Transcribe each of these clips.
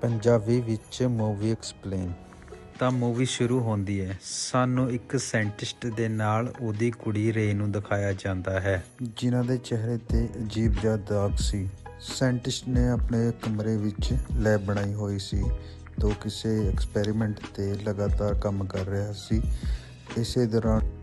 ਪੰਜਾਬੀ ਵਿੱਚ movie explain ਤਾਂ movie ਸ਼ੁਰੂ ਹੁੰਦੀ ਹੈ। ਸਾਨੂੰ ਇੱਕ ਸਾਇੰਟਿਸਟ ਦੇ ਨਾਲ ਉਹਦੀ ਕੁੜੀ ਰੇ ਨੂੰ ਦਿਖਾਇਆ ਜਾਂਦਾ ਹੈ। ਜਿਨ੍ਹਾਂ ਦੇ ਚਿਹਰੇ ਤੇ ਅਜੀਬ ਜਿਹਾ ਦਾਗ ਸੀ। ਸਾਇੰਟਿਸਟ ਨੇ ਆਪਣੇ ਕਮਰੇ ਵਿੱਚ ਲੈਬ ਬਣਾਈ ਹੋਈ ਸੀ। ਤੋਂ ਕਿਸੇ ਐਕਸਪੈਰੀਮੈਂਟ ਤੇ ਲਗਾਤਾਰ ਕੰਮ ਕਰ ਰਿਹਾ ਸੀ। ਇਸੇ ਦੌਰਾਨ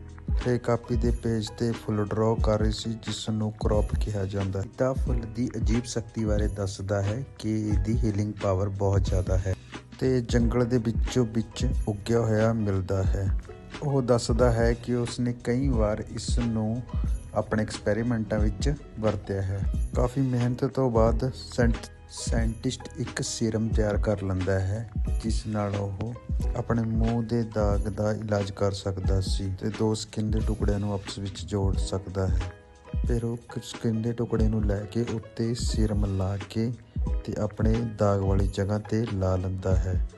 ਰੇ ਕਾਪੀ ਦੇ ਪੇਜ ਤੇ ਫੁੱਲ ਡਰਾਅ ਕਰ ਰਹੀ ਸੀ ਜਿਸ ਨੂੰ ਕ੍ਰੌਪ ਕਿਹਾ ਜਾਂਦਾ ਹੈ। ਤਾਂ ਫੁੱਲ ਦੀ ਅਜੀਬ ਸ਼ਕਤੀ ਬਾਰੇ ਦੱਸਦਾ ਹੈ ਕਿ ਇਹਦੀ ਹੀਲਿੰਗ ਪਾਵਰ ਬਹੁਤ ਜ਼ਿਆਦਾ ਹੈ ਤੇ ਜੰਗਲ ਦੇ ਵਿੱਚੋਂ ਵਿੱਚ ਉੱਗਿਆ ਹੋਇਆ ਮਿਲਦਾ ਹੈ। ਉਹ ਦੱਸਦਾ ਹੈ ਕਿ ਉਸਨੇ ਕਈ ਵਾਰ ਇਸ ਨੂੰ ਆਪਣੇ ਐਕਸਪੈਰੀਮੈਂਟਾਂ ਵਿੱਚ ਵਰਤਿਆ ਹੈ। ਕਾਫੀ ਮਿਹਨਤ ਤੋਂ ਬਾਅਦ ਸੈਂਟ ਸਾਇੰਟਿਸਟ ਇੱਕ ਸੀਰਮ ਤਿਆਰ ਕਰ ਲੈਂਦਾ ਹੈ, ਜਿਸ ਨਾਲ ਉਹ ਆਪਣੇ ਮੂੰਹ ਦੇ ਦਾਗ ਦਾ ਇਲਾਜ ਕਰ ਸਕਦਾ ਸੀ ਤੇ ਦੋ ਸਕਿਨ ਦੇ ਟੁਕੜਿਆਂ ਨੂੰ ਆਪਸ ਵਿੱਚ ਜੋੜ ਸਕਦਾ ਹੈ। ਫਿਰ ਉਹ ਸਕਿਨ ਦੇ ਟੁਕੜੇ ਨੂੰ ਲੈ ਕੇ ਉੱਤੇ ਸੀਰਮ ਲਾ ਕੇ ਤੇ ਆਪਣੇ ਦਾਗ ਵਾਲੀ ਜਗ੍ਹਾ ਤੇ ਲਾ ਲੈਂਦਾ ਹੈ।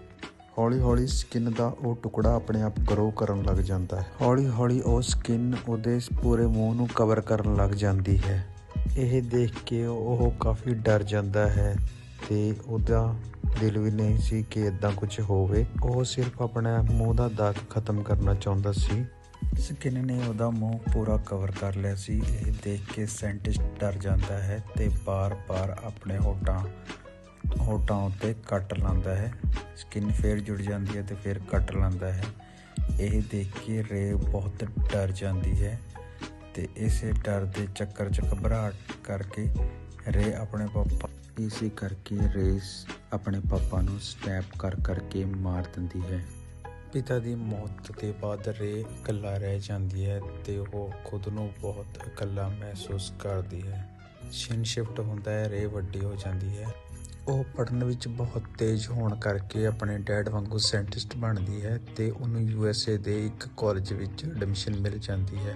ਹੌਲੀ ਹੌਲੀ ਸਕਿਨ ਦਾ ਉਹ ਟੁਕੜਾ ਆਪਣੇ ਆਪ ਗਰੋ ਕਰਨ ਲੱਗ ਜਾਂਦਾ ਹੈ। ਹੌਲੀ ਹੌਲੀ ਉਹ ਸਕਿਨ ਉਹਦੇ ਪੂਰੇ ਮੂੰਹ ਨੂੰ ਕਵਰ ਕਰਨ ਲੱਗ ਜਾਂਦੀ ਹੈ। ਇਹ ਦੇਖ ਕੇ ਉਹ ਕਾਫੀ ਡਰ ਜਾਂਦਾ ਹੈ ਤੇ ਉਹਦਾ ਦਿਲ ਵੀ ਨਹੀਂ ਸੀ ਕਿ ਇਦਾਂ ਕੁਝ ਹੋਵੇ। ਉਹ ਸਿਰਫ ਆਪਣਾ ਮੂੰਹ ਦਾ ਦਾਗ ਖਤਮ ਕਰਨਾ ਚਾਹੁੰਦਾ ਸੀ। ਸਕਿਨ ਨੇ ਉਹਦਾ ਮੂੰਹ ਪੂਰਾ ਕਵਰ ਕਰ ਲਿਆ ਸੀ। ਇਹ ਦੇਖ ਕੇ ਸਾਇੰਟਿਸਟ ਡਰ ਜਾਂਦਾ ਹੈ ਤੇ ਬਾਰ-ਬਾਰ ਆਪਣੇ ਹੋਟਾਂ ਹੋਟਾਂ ਉੱਤੇ ਕੱਟ ਲਾਂਦਾ ਹੈ। ਸਕਿਨ ਫੇਰ ਜੁੜ ਜਾਂਦੀ ਹੈ ਤੇ ਫਿਰ ਕੱਟ ਲਾਂਦਾ ਹੈ। ਇਹ ਦੇਖ ਕੇ ਰੇ ਬਹੁਤ ਡਰ ਜਾਂਦੀ ਹੈ। ਤੇ ਇਸੇ ਡਰ ਦੇ ਚੱਕਰ 'ਚ ਘਬਰਾਹਟ ਕਰਕੇ ਰੇ ਆਪਣੇ ਪਾਪਾ ਇਸੇ ਕਰਕੇ ਰੇਸ ਆਪਣੇ ਪਾਪਾ ਨੂੰ ਸਟੈਪ ਕਰ ਕਰਕੇ ਮਾਰ ਦਿੰਦੀ ਹੈ। ਪਿਤਾ ਦੀ ਮੌਤ ਦੇ ਬਾਅਦ ਰੇ ਇਕੱਲਾ ਰਹਿ ਜਾਂਦੀ ਹੈ ਤੇ ਉਹ ਖੁਦ ਨੂੰ ਬਹੁਤ ਇਕੱਲਾ ਮਹਿਸੂਸ ਕਰਦੀ ਹੈ। ਸ਼ਿਨ ਸ਼ਿਫਟ ਹੁੰਦਾ ਹੈ, ਰੇ ਵੱਡੀ ਹੋ ਜਾਂਦੀ ਹੈ। ਉਹ ਪੜਨ ਵਿੱਚ ਬਹੁਤ ਤੇਜ਼ ਹੋਣ ਕਰਕੇ ਆਪਣੇ ਡੈਡ ਵਾਂਗੂ ਸਾਇੰਟਿਸਟ ਬਣਦੀ ਹੈ ਤੇ ਉਹਨੂੰ ਯੂ ਐਸ ਏ ਦੇ ਇੱਕ ਕਾਲਜ ਵਿੱਚ ਐਡਮਿਸ਼ਨ ਮਿਲ ਜਾਂਦੀ ਹੈ।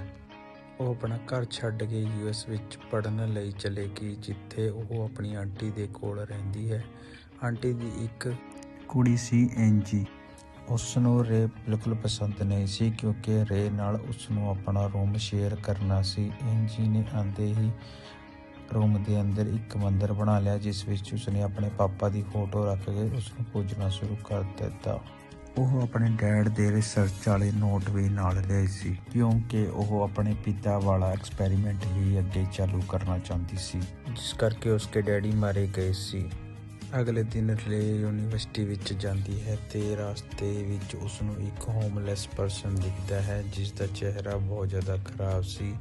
ਉਹ ਆਪਣਾ ਘਰ ਛੱਡ ਕੇ ਯੂ ਐਸ ਵਿੱਚ ਪੜਨ ਲਈ ਚਲੇ ਗਈ, ਜਿੱਥੇ ਉਹ ਆਪਣੀ ਆਂਟੀ ਦੇ ਕੋਲ ਰਹਿੰਦੀ ਹੈ। ਆਂਟੀ ਦੀ ਇੱਕ ਕੁੜੀ ਸੀ ਐਂਜੀ ਉਸ ਨੂੰ ਰੇ ਬਿਲਕੁਲ ਪਸੰਦ ਨਹੀਂ ਸੀ, ਕਿਉਂਕਿ ਰੇ ਨਾਲ ਉਸ ਨੂੰ ਆਪਣਾ ਰੂਮ ਸ਼ੇਅਰ ਕਰਨਾ ਸੀ। ਐਂਜੀ ਨੇ ਆਂਦੇ ਹੀ ਰੂਮ ਦੇ ਅੰਦਰ ਇੱਕ ਮੰਦਰ ਬਣਾ ਲਿਆ, ਜਿਸ ਵਿੱਚ ਉਸਨੇ ਆਪਣੇ ਪਾਪਾ ਦੀ ਫੋਟੋ ਰੱਖ ਕੇ ਉਸ ਨੂੰ ਪੂਜਣਾ ਸ਼ੁਰੂ ਕਰ ਦਿੱਤਾ। ਉਹ ਆਪਣੇ ਡੈਡ ਦੇ ਰਿਸਰਚ ਵਾਲੇ ਨੋਟ ਵੀ ਨਾਲ ਲਿਆਈ ਸੀ, ਕਿਉਂਕਿ ਉਹ ਆਪਣੇ ਪਿਤਾ ਵਾਲਾ ਐਕਸਪੈਰੀਮੈਂਟ ਹੀ ਅੱਗੇ ਚਾਲੂ ਕਰਨਾ ਚਾਹੁੰਦੀ ਸੀ। ਜਿਸ ਕਰਕੇ ਉਸਕੇ ਡੈਡੀ ਮਾਰੇ ਗਏ ਸੀ। ਅਗਲੇ ਦਿਨ ਰੇ ਯੂਨੀਵਰਸਿਟੀ ਵਿੱਚ ਜਾਂਦੀ ਹੈ ਤੇ ਰਸਤੇ ਵਿੱਚ ਉਸ ਨੂੰ ਇੱਕ ਹੋਮਲੈਸ ਪਰਸਨ ਦਿਖਦਾ ਹੈ ਜਿਸ ਦਾ ਚਿਹਰਾ ਬਹੁਤ ਜ਼ਿਆਦਾ ਖਰਾਬ ਸੀ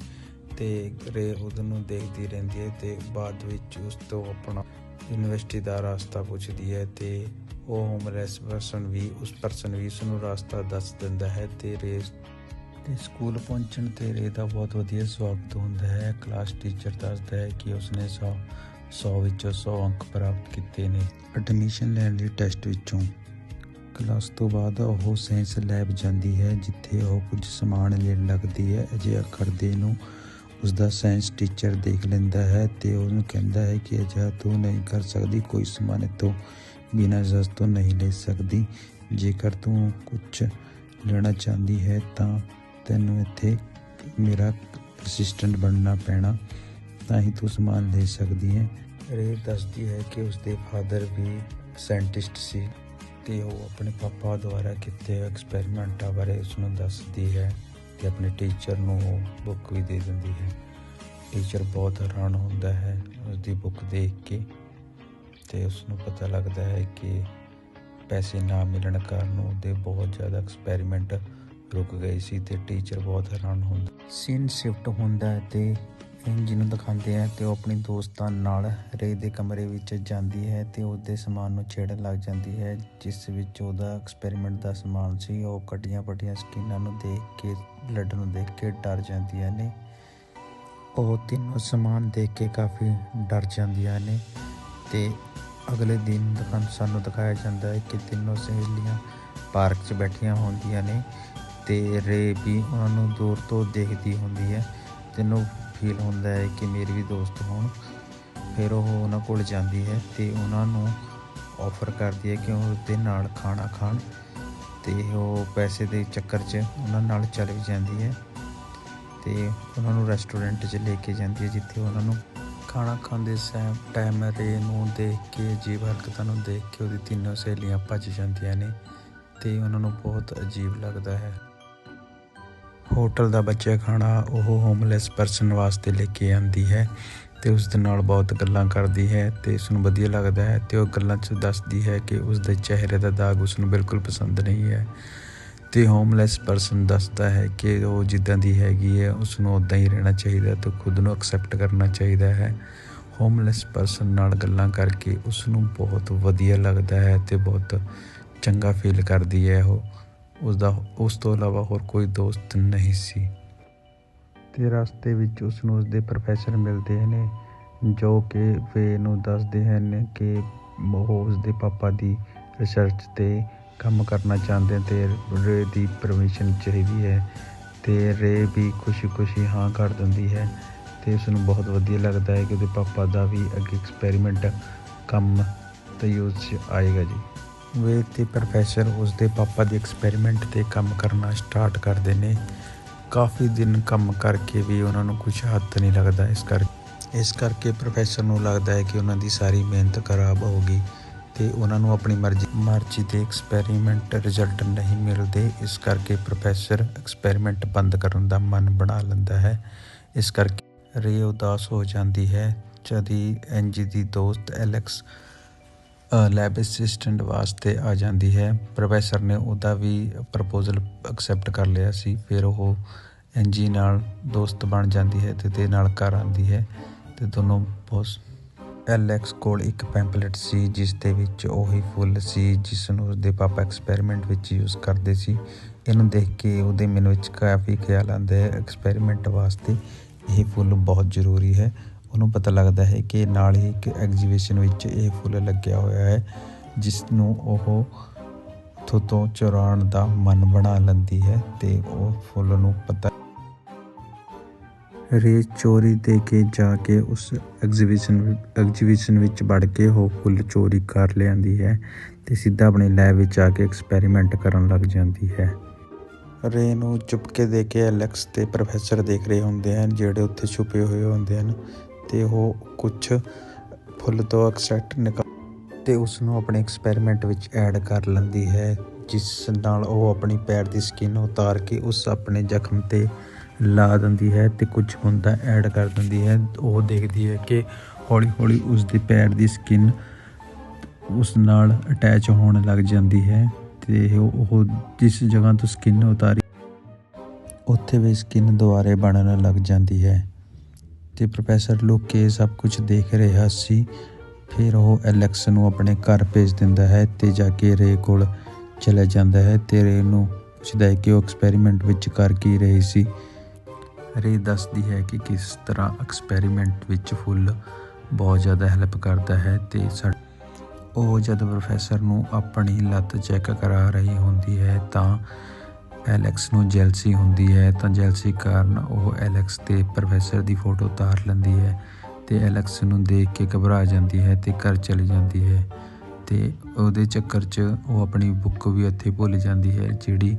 ਤੇ ਰੇ ਉਹਨੂੰ ਦੇਖਦੀ ਰਹਿੰਦੀ ਹੈ ਤੇ ਬਾਅਦ ਵਿੱਚ ਉਸ ਤੋਂ ਆਪਣਾ ਯੂਨੀਵਰਸਿਟੀ ਦਾ ਰਸਤਾ ਪੁੱਛਦੀ ਹੈ ਤੇ ਉਹ ਹੋਮਲੈਸ ਪਰਸਨ ਵੀ, ਉਸ ਪਰਸਨ ਵੀ ਉਸ ਨੂੰ ਰਸਤਾ ਦੱਸ ਦਿੰਦਾ ਹੈ ਤੇ ਰੇ ਤੇ ਸਕੂਲ ਪਹੁੰਚਣ ਤੇ ਰੇ ਦਾ ਬਹੁਤ ਵਧੀਆ ਸਵਾਗਤ ਹੁੰਦਾ ਹੈ। ਕਲਾਸ ਟੀਚਰ ਦੱਸਦਾ ਹੈ ਕਿ ਉਸਨੇ 100 100 ਵਿੱਚੋਂ 100 ਅੰਕ ਪ੍ਰਾਪਤ ਕੀਤੇ ਨੇ। ਐਡਮਿਸ਼ਨ ਲੈਣ ਲਈ ਟੈਸਟ ਵਿੱਚੋਂ। ਕਲਾਸ ਤੋਂ ਬਾਅਦ ਉਹ ਸਾਇੰਸ ਲੈਬ ਜਾਂਦੀ ਹੈ, ਜਿੱਥੇ ਉਹ ਕੁਝ ਸਮਾਨ ਲੈਣ ਲੱਗਦੀ ਹੈ। ਅਜਿਹਾ ਕਰਦੇ ਨੂੰ ਉਸ ਦਾ ਸਾਇੰਸ ਟੀਚਰ ਦੇਖ ਲੈਂਦਾ ਹੈ ਤੇ ਉਹਨੂੰ ਕਹਿੰਦਾ ਹੈ ਕਿ ਅਜਿਹਾ ਤੂੰ ਨਹੀਂ ਕਰ ਸਕਦੀ, ਕੋਈ ਸਮਾਨ ਤੋਂ ਬਿਨਾਂ ਇਜਾਜ਼ਤ ਤੋਂ ਨਹੀਂ ਲੈ ਸਕਦੀ। ਜੇਕਰ ਤੂੰ ਕੁਝ ਲੈਣਾ ਚਾਹੁੰਦੀ ਹੈ, ਤਾਂ ਤੈਨੂੰ ਇੱਥੇ ਮੇਰਾ ਅਸਿਸਟੈਂਟ ਬਣਨਾ ਪੈਣਾ। ਤਾਂ ਹੀ ਤੂੰ ਸਮਾਨ ਲੈ ਸਕਦੀ ਹੈ। ਰੇ ਦੱਸਦੀ ਹੈ ਕਿ ਉਸਦੇ ਫਾਦਰ ਵੀ ਸਾਇੰਟਿਸਟ ਸੀ ਤੇ ਉਹ ਆਪਣੇ ਪਾਪਾ ਦੁਆਰਾ ਕੀਤੇ ਐਕਸਪੈਰੀਮੈਂਟਾਂ ਬਾਰੇ ਉਸ ਨੂੰ ਦੱਸਦੀ ਹੈ ਤੇ ਆਪਣੇ ਟੀਚਰ ਨੂੰ ਉਹ ਬੁੱਕ ਵੀ ਦੇ ਦਿੰਦੀ ਹੈ। ਟੀਚਰ ਬਹੁਤ ਹੈਰਾਨ ਹੁੰਦਾ ਹੈ ਉਸ ਦੀ ਬੁੱਕ ਦੇਖ ਕੇ। ਤੇ ਉਸ ਨੂੰ ਪਤਾ ਲੱਗਦਾ ਹੈ ਕਿ ਪੈਸੇ ਨਾ ਮਿਲਣ ਕਾਰਨ ਉਹਦੇ ਬਹੁਤ ਜ਼ਿਆਦਾ ਐਕਸਪੈਰੀਮੈਂਟ ਰੁਕ ਗਏ ਸੀ ਤੇ ਟੀਚਰ ਬਹੁਤ ਹੈਰਾਨ ਹੁੰਦਾ ਸੀਨ ਸ਼ਿਫਟ ਹੁੰਦਾ ਹੈ ਤੇ ਇੰਜੀ ਨੂੰ ਦਿਖਾਉਂਦੇ ਆ ਤੇ ਉਹ ਆਪਣੀ ਦੋਸਤਾਂ ਨਾਲ ਰੇ ਦੇ ਕਮਰੇ ਵਿੱਚ ਜਾਂਦੀ ਹੈ ਤੇ ਉਹਦੇ ਸਮਾਨ ਨੂੰ ਛੇੜਨ ਲੱਗ ਜਾਂਦੀ ਹੈ, ਜਿਸ ਵਿੱਚ ਉਹਦਾ ਐਕਸਪੈਰੀਮੈਂਟ ਦਾ ਸਮਾਨ ਸੀ, ਉਹ ਕੱਟੀਆਂ ਪੱਟੀਆਂ ਸਕਿਨਾਂ ਨੂੰ ਦੇਖ ਕੇ ਬਲੱਡ ਨੂੰ ਦੇਖ ਕੇ ਡਰ ਜਾਂਦੀਆਂ ਨੇ। ਉਹ ਤਿੰਨੋਂ ਸਮਾਨ ਦੇਖ ਕੇ ਕਾਫੀ ਡਰ ਜਾਂਦੀਆਂ ਨੇ ਤੇ ਅਗਲੇ ਦਿਨ ਦੁਕਾਨ ਸਾਨੂੰ ਦਿਖਾਇਆ ਜਾਂਦਾ ਹੈ ਕਿ ਤਿੰਨੋਂ ਸਹੇਲੀਆਂ ਪਾਰਕ 'ਚ ਬੈਠੀਆਂ ਹੁੰਦੀਆਂ ਨੇ ਤੇ ਰੇ ਵੀ ਉਹਨਾਂ ਨੂੰ ਦੂਰ ਤੋਂ ਦੇਖਦੀ ਹੁੰਦੀ ਹੈ। ਤੈਨੂੰ ਫੀਲ ਹੁੰਦਾ ਹੈ ਕਿ ਮੇਰੇ ਵੀ ਦੋਸਤ ਹੋਣ। ਫਿਰ ਉਹ ਉਹਨਾਂ ਕੋਲ ਜਾਂਦੀ ਹੈ ਤੇ ਉਹਨਾਂ ਨੂੰ ਆਫਰ ਕਰਦੀ ਹੈ ਕਿ ਉਹ ਉਹਦੇ ਨਾਲ ਖਾਣਾ ਖਾਣ ਤੇ ਉਹ ਪੈਸੇ ਦੇ ਚੱਕਰ 'ਚ ਉਹਨਾਂ ਨਾਲ ਚੱਲ ਜਾਂਦੀ ਹੈ ਤੇ ਉਹਨਾਂ ਨੂੰ ਰੈਸਟੋਰੈਂਟ 'ਚ ਲੈ ਕੇ ਜਾਂਦੀ ਹੈ ਜਿੱਥੇ ਉਹਨਾਂ ਨੂੰ ਖਾਣਾ ਖਾਂਦੇ ਸੈਮ ਟਾਈਮ ਰੇ ਨੂੰ ਦੇਖ ਕੇ, ਅਜੀਬ ਹਰਕਤਾਂ ਨੂੰ ਦੇਖ ਕੇ ਉਹਦੀ ਤਿੰਨੋਂ ਸਹੇਲੀਆਂ ਭੱਜ ਜਾਂਦੀਆਂ ਨੇ ਤੇ ਉਹਨਾਂ ਨੂੰ ਬਹੁਤ ਅਜੀਬ ਲੱਗਦਾ ਹੈ। ਹੋਟਲ ਦਾ ਬੱਚਾ ਖਾਣਾ ਉਹ ਹੋਮਲੈਸ ਪਰਸਨ ਵਾਸਤੇ ਲੈ ਕੇ ਆਂਦੀ ਹੈ ਤੇ ਉਸ ਦੇ ਨਾਲ ਬਹੁਤ ਗੱਲਾਂ ਕਰਦੀ ਹੈ ਤੇ ਉਸ ਨੂੰ ਵਧੀਆ ਲੱਗਦਾ ਹੈ ਤੇ ਉਹ ਗੱਲਾਂ 'ਚ ਦੱਸਦੀ ਹੈ ਕਿ ਉਸ ਦੇ ਚਿਹਰੇ ਦਾ ਦਾਗ ਉਸ ਨੂੰ ਬਿਲਕੁਲ ਪਸੰਦ ਨਹੀਂ ਹੈ। ਅਤੇ ਹੋਮਲੈਸ ਪਰਸਨ ਦੱਸਦਾ ਹੈ ਕਿ ਉਹ ਜਿੱਦਾਂ ਦੀ ਹੈਗੀ ਹੈ ਉਸ ਨੂੰ ਉਦਾਂ ਹੀ ਰਹਿਣਾ ਚਾਹੀਦਾ ਅਤੇ ਖੁਦ ਨੂੰ ਐਕਸੈਪਟ ਕਰਨਾ ਚਾਹੀਦਾ ਹੈ। ਹੋਮਲੈਸ ਪਰਸਨ ਨਾਲ ਗੱਲਾਂ ਕਰਕੇ ਉਸ ਨੂੰ ਬਹੁਤ ਵਧੀਆ ਲੱਗਦਾ ਹੈ ਅਤੇ ਬਹੁਤ ਚੰਗਾ ਫੀਲ ਕਰਦੀ ਹੈ ਉਹ। ਉਸ ਦਾ ਉਸ ਤੋਂ ਇਲਾਵਾ ਹੋਰ ਕੋਈ ਦੋਸਤ ਨਹੀਂ ਸੀ। ਤੇ ਰਸਤੇ ਵਿੱਚ ਉਸ ਨੂੰ ਉਸਦੇ ਪ੍ਰੋਫੈਸਰ ਮਿਲਦੇ ਨੇ, ਜੋ ਕਿ ਵੇ ਨੂੰ ਦੱਸਦੇ ਹਨ ਕਿ ਉਹ ਉਸਦੇ ਪਾਪਾ ਦੀ ਰਿਸਰਚ ਤੇ ਕੰਮ ਕਰਨਾ ਚਾਹੁੰਦੇ ਹਨ ਤੇ ਰੇ ਦੀ ਪਰਮਿਸ਼ਨ ਚਾਹੀਦੀ ਹੈ ਤੇ ਰੇ ਵੀ ਖੁਸ਼ੀ-ਖੁਸ਼ੀ ਹਾਂ ਕਰ ਦਿੰਦੀ ਹੈ ਤੇ ਉਸ ਨੂੰ ਬਹੁਤ ਵਧੀਆ ਲੱਗਦਾ ਹੈ ਕਿ ਉਹਦੇ ਪਾਪਾ ਦਾ ਵੀ ਅੱਗੇ ਐਕਸਪੈਰੀਮੈਂਟ ਕੰਮ ਤੇ ਯੂਜ਼ 'ਚ ਆਏਗਾ ਜੀ। ਵੇ ਤੇ ਪ੍ਰੋਫੈਸਰ ਉਸਦੇ ਪਾਪਾ ਦੇ ਐਕਸਪੈਰੀਮੈਂਟ ਤੇ ਕੰਮ ਕਰਨਾ ਸਟਾਰਟ ਕਰਦੇ ਨੇ। ਕਾਫੀ ਦਿਨ ਕੰਮ ਕਰਕੇ ਵੀ ਉਹਨਾਂ ਨੂੰ ਕੁਝ ਹੱਥ ਨਹੀਂ ਲੱਗਦਾ ਇਸ ਕਰ, ਇਸ ਕਰਕੇ ਪ੍ਰੋਫੈਸਰ ਨੂੰ ਲੱਗਦਾ ਹੈ ਕਿ ਉਹਨਾਂ ਦੀ ਸਾਰੀ ਮਿਹਨਤ ਖਰਾਬ ਹੋ ਗਈ। ਤੇ ਉਹਨਾਂ ਨੂੰ ਆਪਣੀ ਮਰਜ਼ੀ ਮਰਜ਼ੀ ਦੇ ਐਕਸਪੈਰੀਮੈਂਟ ਰਿਜ਼ਲਟ ਨਹੀਂ ਮਿਲਦੇ। ਇਸ ਕਰਕੇ ਪ੍ਰੋਫੈਸਰ ਐਕਸਪੈਰੀਮੈਂਟ ਬੰਦ ਕਰਨ ਦਾ ਮਨ ਬਣਾ ਲੈਂਦਾ ਹੈ। ਇਸ ਕਰਕੇ ਰੇ ਉਦਾਸ ਹੋ ਜਾਂਦੀ ਹੈ। ਜਦ ਜਦੀ ਐਨਜੀ ਦੀ ਦੋਸਤ ਐਲੈਕਸ ਲੈਬ ਅਸਿਸਟੈਂਟ ਵਾਸਤੇ ਆ ਜਾਂਦੀ ਹੈ ਪ੍ਰੋਫੈਸਰ ਨੇ ਉਹਦਾ ਵੀ ਪ੍ਰਪੋਜ਼ਲ ਐਕਸੈਪਟ ਕਰ ਲਿਆ ਸੀ। ਫਿਰ ਉਹ ਐਨਜੀ ਨਾਲ ਦੋਸਤ ਬਣ ਜਾਂਦੀ ਹੈ ਤੇ ਤੇ ਨਾਲ ਘਰ ਆਉਂਦੀ ਹੈ ਤੇ ਦੋਨੋਂ ਬਹੁਤ ਐਲੈਕਸ ਕੋਲ ਇੱਕ ਪੈਂਪਲੇਟ ਸੀ, ਜਿਸ ਦੇ ਵਿੱਚ ਉਹੀ ਫੁੱਲ ਸੀ, ਜਿਸ ਨੂੰ ਉਸਦੇ ਪਾਪਾ ਐਕਸਪੈਰੀਮੈਂਟ ਵਿੱਚ ਯੂਜ਼ ਕਰਦੇ ਸੀ। ਇਹਨੂੰ ਦੇਖ ਕੇ ਉਹਦੇ ਮਨ ਵਿੱਚ ਕਾਫੀ ਖਿਆਲ ਆਉਂਦਾ ਹੈ। ਐਕਸਪੈਰੀਮੈਂਟ ਵਾਸਤੇ ਇਹ ਫੁੱਲ ਬਹੁਤ ਜ਼ਰੂਰੀ ਹੈ। ਉਹਨੂੰ ਪਤਾ ਲੱਗਦਾ ਹੈ ਕਿ ਨਾਲ ਹੀ ਇੱਕ ਐਗਜ਼ੀਬਿਸ਼ਨ ਵਿੱਚ ਇਹ ਫੁੱਲ ਲੱਗਿਆ ਹੋਇਆ ਹੈ, ਜਿਸ ਨੂੰ ਉਹ ਉੱਥੋਂ ਤੋਂ ਚੁਰਾਉਣ ਦਾ ਮਨ ਬਣਾ ਲੈਂਦੀ ਹੈ ਤੇ ਉਹ ਫੁੱਲ ਨੂੰ ਪਤਾ ਰੇ ਚੋਰੀ ਦੇ ਕੇ ਜਾ ਕੇ ਉਸ ਐਗਜ਼ੀਬਿਸ਼ਨ ਐਗਜ਼ੀਬਿਸ਼ਨ ਵਿੱਚ ਵੜ ਕੇ ਉਹ ਫੁੱਲ ਚੋਰੀ ਕਰ ਲਿਆਂਦੀ ਹੈ ਅਤੇ ਸਿੱਧਾ ਆਪਣੇ ਲੈਬ ਵਿੱਚ ਆ ਕੇ ਐਕਸਪੈਰੀਮੈਂਟ ਕਰਨ ਲੱਗ ਜਾਂਦੀ ਹੈ। ਰੇ ਨੂੰ ਚੁਪਕੇ ਦੇ ਕੇ ਐਲੈਕਸ ਤੇ ਪ੍ਰੋਫੈਸਰ ਦੇਖ ਰਹੇ ਹੁੰਦੇ ਹਨ, ਜਿਹੜੇ ਉੱਥੇ ਛੁਪੇ ਹੋਏ ਹੁੰਦੇ ਹਨ ਅਤੇ ਉਹ ਕੁਛ ਫੁੱਲ ਤੋਂ ਐਕਸਟ੍ਰੈਕਟ ਨਿਕਾਲ ਤੇ ਉਸ ਨੂੰ ਆਪਣੇ ਐਕਸਪੈਰੀਮੈਂਟ ਵਿੱਚ ਐਡ ਕਰ ਲੈਂਦੀ ਹੈ, ਜਿਸ ਨਾਲ ਉਹ ਆਪਣੀ ਪੈਰ ਦੀ ਸਕਿਨ ਉਤਾਰ ਕੇ ਉਸ ਆਪਣੇ ਜ਼ਖਮ ਤੇ ਲਾ ਦਿੰਦੀ ਹੈ ਤੇ ਕੁਝ ਹੁੰਦਾ ਐਡ ਕਰ ਦਿੰਦੀ ਹੈ। ਉਹ ਦੇਖਦੀ ਹੈ ਕਿ ਹੌਲੀ-ਹੌਲੀ ਉਸ ਦੇ ਪੈਰ ਦੀ ਸਕਿਨ ਉਸ ਨਾਲ ਅਟੈਚ ਹੋਣ ਲੱਗ ਜਾਂਦੀ ਹੈ ਤੇ ਉਹ ਜਿਸ ਜਗ੍ਹਾ ਤੋਂ ਸਕਿਨ ਉਤਾਰੀ, ਉੱਥੇ ਵੀ ਸਕਿਨ ਦੁਬਾਰੇ ਬਣਨ ਲੱਗ ਜਾਂਦੀ ਹੈ। ਤੇ ਪ੍ਰੋਫੈਸਰ ਲੁੱਕ ਕੇ ਸਭ ਕੁਝ ਦੇਖ ਰਿਹਾ ਸੀ। ਫਿਰ ਉਹ ਐਲੈਕਸ ਨੂੰ ਆਪਣੇ ਘਰ ਭੇਜ ਦਿੰਦਾ ਹੈ ਤੇ ਜਾ ਕੇ ਰੇ ਕੋਲ ਚਲਾ ਜਾਂਦਾ ਹੈ ਤੇ ਰੇ ਨੂੰ ਪੁੱਛਦਾ ਹੈ ਕਿ ਉਹ ਐਕਸਪੈਰੀਮੈਂਟ ਵਿੱਚ ਕਰ ਕੀ ਰਹੀ ਸੀ। ਰੇ ਦੱਸਦੀ ਹੈ ਕਿ ਕਿਸ ਤਰ੍ਹਾਂ ਐਕਸਪੈਰੀਮੈਂਟ ਵਿੱਚ ਫੁੱਲ ਬਹੁਤ ਜ਼ਿਆਦਾ ਹੈਲਪ ਕਰਦਾ ਹੈ ਤੇ ਉਹ ਜਦ ਪ੍ਰੋਫੈਸਰ ਨੂੰ ਆਪਣੀ ਲੱਤ ਚੈੱਕ ਕਰਾ ਰਹੀ ਹੁੰਦੀ ਹੈ ਤਾਂ ਐਲੈਕਸ ਨੂੰ ਜੈਲਸੀ ਹੁੰਦੀ ਹੈ, ਤਾਂ ਜੈਲਸੀ ਕਾਰਨ ਉਹ ਐਲੈਕਸ ਤੇ ਪ੍ਰੋਫੈਸਰ ਦੀ ਫੋਟੋ ਉਤਾਰ ਲੈਂਦੀ ਹੈ ਤੇ ਐਲੈਕਸ ਨੂੰ ਦੇਖ ਕੇ ਘਬਰਾ ਜਾਂਦੀ ਹੈ ਤੇ ਘਰ ਚਲੀ ਜਾਂਦੀ ਹੈ ਤੇ ਉਹਦੇ ਚੱਕਰ 'ਚ ਉਹ ਆਪਣੀ ਬੁੱਕ ਵੀ ਉੱਥੇ ਭੁੱਲ ਜਾਂਦੀ ਹੈ ਜਿਹੜੀ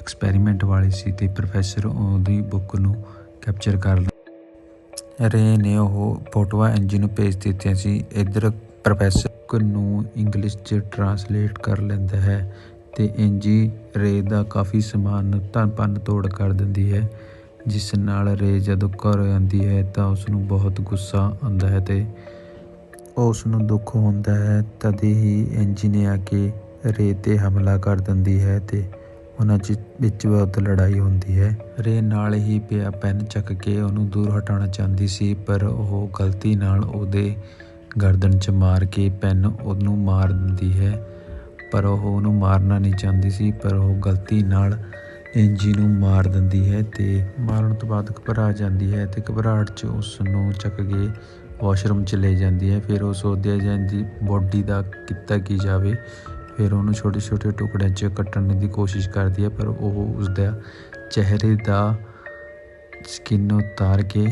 ਐਕਸਪੈਰੀਮੈਂਟ ਵਾਲੀ ਸੀ ਤੇ ਪ੍ਰੋਫੈਸਰ ਉਹਦੀ ਬੁੱਕ ਨੂੰ ਕੈਪਚਰ ਕਰ ਰੇ ਨੇ ਉਹ। ਫੋਟੋਆਂ ਇੰਜੀ ਨੂੰ ਭੇਜ ਦਿੱਤੀਆਂ ਸੀ। ਇਧਰ ਪ੍ਰੋਫੈਸਰ ਨੂੰ ਇੰਗਲਿਸ਼ 'ਚ ਟਰਾਂਸਲੇਟ ਕਰ ਲੈਂਦਾ ਹੈ ਤੇ ਇੰਜੀ ਰੇ ਦਾ ਕਾਫੀ ਸਮਾਨ ਧਨ ਪੰਨ ਤੋੜ ਕਰ ਦਿੰਦੀ ਹੈ। ਜਿਸ ਨਾਲ ਰੇ ਜਦੋਂ ਘਰ ਆਉਂਦੀ ਹੈ ਤਾਂ ਉਸ ਨੂੰ ਬਹੁਤ ਗੁੱਸਾ ਆਉਂਦਾ ਹੈ ਤੇ ਉਸ ਨੂੰ ਦੁੱਖ ਹੁੰਦਾ ਹੈ। ਤਦ ਹੀ ਇੰਜੀ ਨੇ ਆ ਕੇ ਰੇ ਤੇ ਹਮਲਾ ਕਰ ਦਿੰਦੀ ਹੈ ਤੇ ਉਹਨਾਂ 'ਚ ਵਿੱਚ ਬਹੁਤ ਲੜਾਈ ਹੁੰਦੀ ਹੈ। ਰੇ ਨਾਲ ਹੀ ਪਿਆ ਪੈਨ ਚੱਕ ਕੇ ਉਹਨੂੰ ਦੂਰ ਹਟਾਉਣਾ ਚਾਹੁੰਦੀ ਸੀ, ਪਰ ਉਹ ਗਲਤੀ ਨਾਲ ਉਹਦੇ ਗਰਦਨ 'ਚ ਮਾਰ ਕੇ ਪੈਨ ਉਹਨੂੰ ਮਾਰ ਦਿੰਦੀ ਹੈ। ਪਰ ਉਹ ਉਹਨੂੰ ਮਾਰਨਾ ਨਹੀਂ ਚਾਹੁੰਦੀ ਸੀ, ਪਰ ਉਹ ਗਲਤੀ ਨਾਲ ਇੰਜੀ ਨੂੰ ਮਾਰ ਦਿੰਦੀ ਹੈ ਤੇ ਮਾਰਨ ਤੋਂ ਬਾਅਦ ਘਬਰਾ ਜਾਂਦੀ ਹੈ ਤੇ ਘਬਰਾਹਟ 'ਚ ਉਸ ਨੂੰ ਚੱਕ ਕੇ ਵਾਸ਼ਰੂਮ 'ਚ ਲੈ ਜਾਂਦੀ ਹੈ। ਫਿਰ ਉਹ ਸੋਚਦੀ ਹੈ ਜਾਂਦੀ ਬੋਡੀ ਦਾ ਕੀਤਾ ਕੀ ਜਾਵੇ? ਫਿਰ ਉਹਨੂੰ ਛੋਟੇ ਛੋਟੇ ਟੁਕੜਿਆਂ 'ਚ ਕੱਟਣ ਦੀ ਕੋਸ਼ਿਸ਼ ਕਰਦੀ ਹੈ, ਪਰ ਉਹ ਉਸਦਾ ਚਿਹਰੇ ਦਾ ਸਕਿਨ ਉਤਾਰ ਕੇ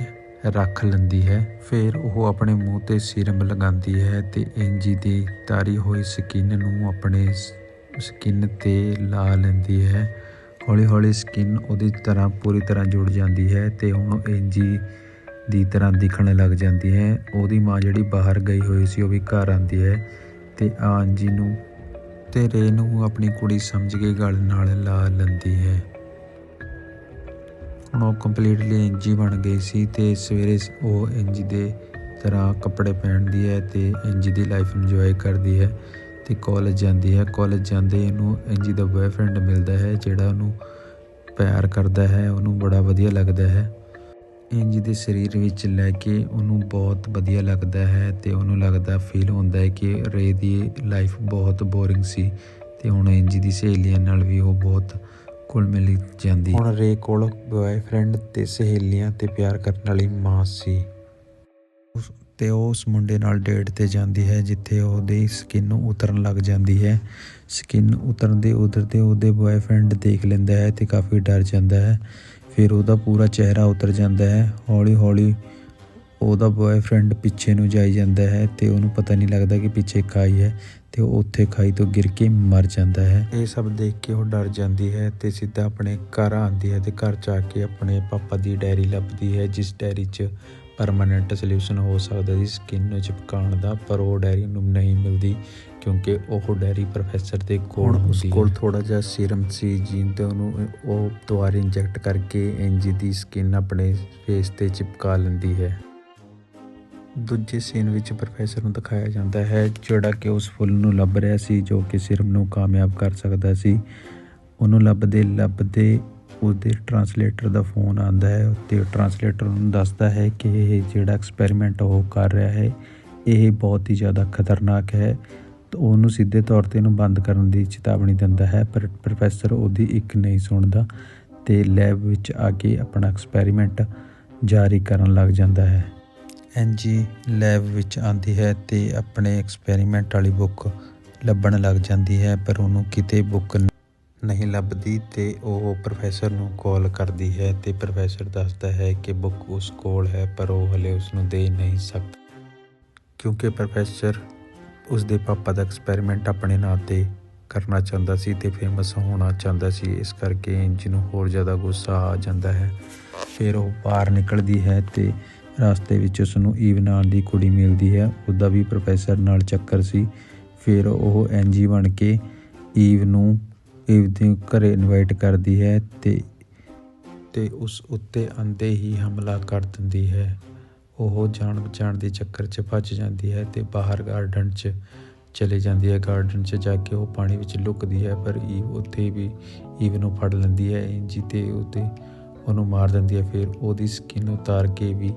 ਰੱਖ ਲੈਂਦੀ ਹੈ। ਫਿਰ ਉਹ ਆਪਣੇ ਮੂੰਹ ਤੇ ਸੀਰਮ ਲਗਾਉਂਦੀ ਹੈ ਤੇ ਇੰਜੀ ਦੀ ਤਾਰੀ ਹੋਈ ਸਕਿਨ ਨੂੰ ਆਪਣੇ ਸਕਿਨ ਤੇ ਲਾ ਲੈਂਦੀ ਹੈ। ਹੌਲੀ ਹੌਲੀ ਸਕਿਨ ਉਹਦੀ ਤਰ੍ਹਾਂ ਪੂਰੀ ਤਰ੍ਹਾਂ ਜੁੜ ਜਾਂਦੀ ਹੈ ਤੇ ਹੁਣ ਇੰਜੀ ਦੀ ਤਰ੍ਹਾਂ ਦਿਖਣ ਲੱਗ ਜਾਂਦੀ ਹੈ। ਉਹਦੀ ਮਾਂ ਜਿਹੜੀ ਬਾਹਰ ਗਈ ਹੋਈ ਸੀ, ਉਹ ਵੀ ਘਰ ਆਉਂਦੀ ਹੈ ਤੇ ਆਂਜੀ ਨੂੰ ਤੇ ਰੇ ਨੂੰ ਆਪਣੀ ਕੁੜੀ ਸਮਝ ਕੇ ਗਲ ਨਾਲ ਲਾ ਲੈਂਦੀ ਹੈ। ਹੁਣ ਉਹ ਕੰਪਲੀਟਲੀ ਇੰਜੀ ਬਣ ਗਈ ਸੀ ਤੇ ਸਵੇਰੇ ਉਹ ਇੰਜੀ ਦੇ ਤਰ੍ਹਾਂ ਕੱਪੜੇ ਪਹਿਨਦੀ ਹੈ ਤੇ ਇੰਜੀ ਦੀ ਲਾਈਫ ਇੰਜੋਏ ਕਰਦੀ ਹੈ ਤੇ ਕਾਲਜ ਜਾਂਦੀ ਹੈ। ਕਾਲਜ ਜਾਂਦੇ ਇਹਨੂੰ ਇੰਜੀ ਦਾ ਬॉयਫ੍ਰੈਂਡ ਮਿਲਦਾ ਹੈ ਜਿਹੜਾ ਉਹਨੂੰ ਪਿਆਰ ਕਰਦਾ ਹੈ, ਉਹਨੂੰ ਬੜਾ ਵਧੀਆ ਲੱਗਦਾ ਹੈ। ਇੰਜੀ ਦੇ ਸਰੀਰ ਵਿੱਚ ਲੈ ਕੇ ਉਹਨੂੰ ਬਹੁਤ ਵਧੀਆ ਲੱਗਦਾ ਹੈ ਤੇ ਉਹਨੂੰ ਲੱਗਦਾ ਫੀਲ ਹੁੰਦਾ ਹੈ ਕਿ ਰੇ ਦੀ ਲਾਈਫ ਬਹੁਤ ਬੋਰਿੰਗ ਸੀ ਤੇ ਹੁਣ ਇੰਜੀ ਦੀ ਸਹੇਲੀਆਂ ਨਾਲ ਵੀ ਉਹ ਬਹੁਤ ਘੁਲ ਮਿਲ ਜਾਂਦੀ। ਹੁਣ ਰੇ ਕੋਲ ਬॉयਫ੍ਰੈਂਡ ਤੇ ਸਹੇਲੀਆਂ ਤੇ ਪਿਆਰ ਕਰਨ ਵਾਲੀ ਮਾਂ ਸੀ। ਉਸ- ਤੇ ਉਹ ਉਸ ਮੁੰਡੇ ਨਾਲ ਡੇਟ ਤੇ ਜਾਂਦੀ ਹੈ ਜਿੱਥੇ ਉਹਦੀ ਸਕਿਨ ਉਤਰਨ ਲੱਗ ਜਾਂਦੀ ਹੈ। ਸਕਿਨ ਉਤਰਨ ਦੇ ਉਤਰਦੇ ਉਹਦੇ ਬॉयਫ੍ਰੈਂਡ ਦੇਖ ਲੈਂਦਾ ਹੈ ਤੇ ਕਾਫੀ ਡਰ ਜਾਂਦਾ ਹੈ। ਫਿਰ ਉਹਦਾ ਪੂਰਾ ਚਿਹਰਾ ਉਤਰ ਜਾਂਦਾ ਹੈ ਹੌਲੀ ਹੌਲੀ ਉਹਦਾ ਬॉयਫ੍ਰੈਂਡ ਪਿੱਛੇ ਨੂੰ ਜਾਈ ਜਾਂਦਾ ਹੈ ਤੇ ਉਹਨੂੰ ਪਤਾ ਨਹੀਂ ਲੱਗਦਾ ਕਿ ਪਿੱਛੇ ਖਾਈ ਹੈ ਤੇ ਉਹ ਉੱਥੇ ਖਾਈ ਤੋਂ ਗਿਰ ਕੇ ਮਰ ਜਾਂਦਾ ਹੈ। ਇਹ ਸਭ ਦੇਖ ਕੇ ਉਹ ਡਰ ਜਾਂਦੀ ਹੈ ਤੇ ਸਿੱਧਾ ਆਪਣੇ ਘਰ ਆਉਂਦੀ ਹੈ ਤੇ ਘਰ ਚ ਆ ਕੇ ਆਪਣੇ ਪਾਪਾ ਦੀ ਡਾਇਰੀ ਲੱਭਦੀ ਹੈ, ਜਿਸ ਡਾਇਰੀ 'ਚ ਪਰਮਾਨੈਂਟ ਸੋਲੂਸ਼ਨ ਹੋ ਸਕਦਾ ਸੀ ਸਕਿਨ ਨੂੰ ਚਿਪਕਾਉਣ ਦਾ, ਪਰ ਉਹ ਡਾਇਰੀ ਨੂੰ ਨਹੀਂ ਮਿਲਦੀ। ਕਿਉਂਕਿ ਉਹ ਡਾਇਰੀ ਪ੍ਰੋਫੈਸਰ ਦੇ ਕੋਲ ਉਸ ਕੋਲ ਥੋੜਾ ਜਿਹਾ ਸੀਰਮ ਸੀ ਜੀਨ ਤੇ ਉਹਨੂੰ ਉਹ ਦੁਬਾਰਾ ਇੰਜੈਕਟ ਕਰਕੇ ਇੰਜੀ ਦੀ ਸਕਿਨ ਆਪਣੇ ਫੇਸ ਤੇ ਚਿਪਕਾ ਲੈਂਦੀ ਹੈ। ਦੂਜੇ ਸੀਨ ਵਿੱਚ ਪ੍ਰੋਫੈਸਰ ਨੂੰ ਦਿਖਾਇਆ ਜਾਂਦਾ ਹੈ ਜਿਹੜਾ ਕਿ ਉਸ ਫੁੱਲ ਨੂੰ ਲੱਭ ਰਿਹਾ ਸੀ ਜੋ ਕਿ ਸਿਰਮ ਨੂੰ ਕਾਮਯਾਬ ਕਰ ਸਕਦਾ ਸੀ। ਉਹਨੂੰ ਲੱਭਦੇ ਲੱਭਦੇ ਉਹਦੇ ਟਰਾਂਸਲੇਟਰ ਦਾ ਫੋਨ ਆਉਂਦਾ ਹੈ ਤੇ ਟਰਾਂਸਲੇਟਰ ਉਹਨੂੰ ਦੱਸਦਾ ਹੈ ਕਿ ਇਹ ਜਿਹੜਾ ਐਕਸਪੈਰੀਮੈਂਟ ਉਹ ਕਰ ਰਿਹਾ ਹੈ ਇਹ ਬਹੁਤ ਹੀ ਜ਼ਿਆਦਾ ਖਤਰਨਾਕ ਹੈ। ਉਹਨੂੰ ਸਿੱਧੇ ਤੌਰ ਤੇ ਇਹਨੂੰ ਬੰਦ ਕਰਨ ਦੀ ਚੇਤਾਵਨੀ ਦਿੰਦਾ ਹੈ, ਪਰ ਪ੍ਰੋਫੈਸਰ ਉਹਦੀ ਇੱਕ ਨਹੀਂ ਸੁਣਦਾ ਤੇ ਲੈਬ ਵਿੱਚ ਆ ਕੇ ਆਪਣਾ ਐਕਸਪੈਰੀਮੈਂਟ ਜਾਰੀ ਕਰਨ ਲੱਗ ਜਾਂਦਾ ਹੈ। ਐਨਜੀ ਲੈਬ ਵਿੱਚ ਆਂਦੀ ਹੈ ਤੇ ਆਪਣੇ ਐਕਸਪੈਰੀਮੈਂਟ ਵਾਲੀ ਬੁੱਕ ਲੱਭਣ ਲੱਗ ਜਾਂਦੀ ਹੈ, ਪਰ ਉਹਨੂੰ ਕਿਤੇ ਬੁੱਕ ਨਹੀਂ ਲੱਭਦੀ ਤੇ ਉਹ ਪ੍ਰੋਫੈਸਰ ਨੂੰ ਕਾਲ ਕਰਦੀ ਹੈ ਤੇ ਪ੍ਰੋਫੈਸਰ ਦੱਸਦਾ ਹੈ ਕਿ ਬੁੱਕ ਉਸ ਕੋਲ ਹੈ, ਪਰ ਉਹ ਹਲੇ ਉਸ ਨੂੰ ਦੇ ਨਹੀਂ ਸਕਦਾ। ਕਿਉਂਕਿ ਪ੍ਰੋਫੈਸਰ ਉਸ ਦੇ ਪਾਪਾ ਦਾ ਐਕਸਪੈਰੀਮੈਂਟ ਆਪਣੇ ਨਾਂ ਤੇ ਕਰਨਾ ਚਾਹੁੰਦਾ ਸੀ ਤੇ ਫੇਮਸ ਹੋਣਾ ਚਾਹੁੰਦਾ ਸੀ। ਇਸ ਕਰਕੇ ਇੰਜ ਨੂੰ ਹੋਰ ਜ਼ਿਆਦਾ ਗੁੱਸਾ ਆ ਜਾਂਦਾ ਹੈ। ਫਿਰ ਉਹ ਬਾਹਰ ਨਿਕਲਦੀ ਹੈ ਤੇ ਰਸਤੇ ਵਿੱਚ ਉਸ ਨੂੰ ਈਵ ਨਾਂ ਦੀ ਕੁੜੀ ਮਿਲਦੀ ਹੈ। ਉਹਦਾ ਵੀ ਪ੍ਰੋਫੈਸਰ ਨਾਲ ਚੱਕਰ ਸੀ। ਫਿਰ ਉਹ ਐਨਜੀ ਬਣ ਕੇ ਈਵ ਨੂੰ ਈਵ ਦੇ ਘਰੇ ਇਨਵਾਈਟ ਕਰਦੀ ਹੈ ਤੇ ਤੇ ਉਸ ਉੱਤੇ ਆਂਦੇ ਹੀ ਹਮਲਾ ਕਰ ਦਿੰਦੀ ਹੈ। ਉਹ ਜਾਣ ਬਚਾਣ ਦੇ ਚੱਕਰ 'ਚ ਭੱਜ ਜਾਂਦੀ ਹੈ ਤੇ ਬਾਹਰ ਗਾਰਡਨ 'ਚ ਚਲੇ ਜਾਂਦੀ ਹੈ। ਗਾਰਡਨ 'ਚ ਜਾ ਕੇ ਉਹ ਪਾਣੀ ਵਿੱਚ ਲੁਕਦੀ ਹੈ, ਪਰ ਈਵ ਉੱਥੇ ਵੀ ਈਵ ਨੂੰ ਫੜ ਲੈਂਦੀ ਹੈ, ਇੰਜੀ ਤੇ ਉਹਤੇ ਉਹਨੂੰ ਮਾਰ ਦਿੰਦੀ ਹੈ, ਫਿਰ ਉਹਦੀ ਸਕਿਨ ਉਤਾਰ ਕੇ ਵੀ